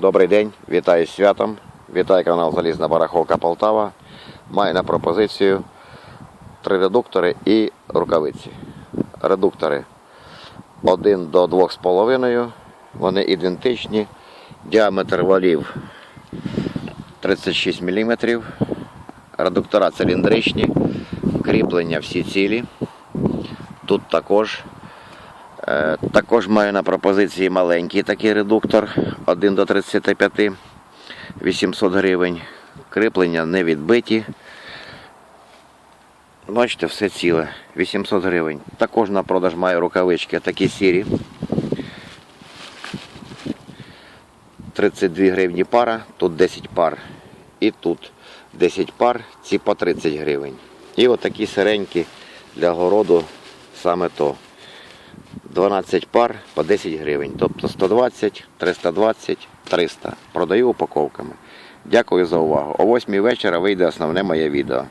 Добрий день, вітаю з святом. Вітаю канал Залізна Барахолка Полтава. Маю на пропозицію три редуктори і рукавиці. Редуктори 1 до 2,5. Вони ідентичні. Діаметр валів 36 мм. Редуктора циліндричні. Кріплення всі цілі. Тут також Також маю на пропозиції маленький такий редуктор 1 до 35 800 гривень. Кріплення не відбиті. Бачите, все ціле. 800 гривень. Також на продаж маю рукавички такі сірі. 32 гривні пара, тут 10 пар. І тут 10 пар, ці по 30 гривень. І отакі сиренькі для городу саме то. 12 пар по 10 гривень. Тобто 120, 320, 300. Продаю упаковками. Дякую за увагу. О 8 вечора вийде основне моє відео.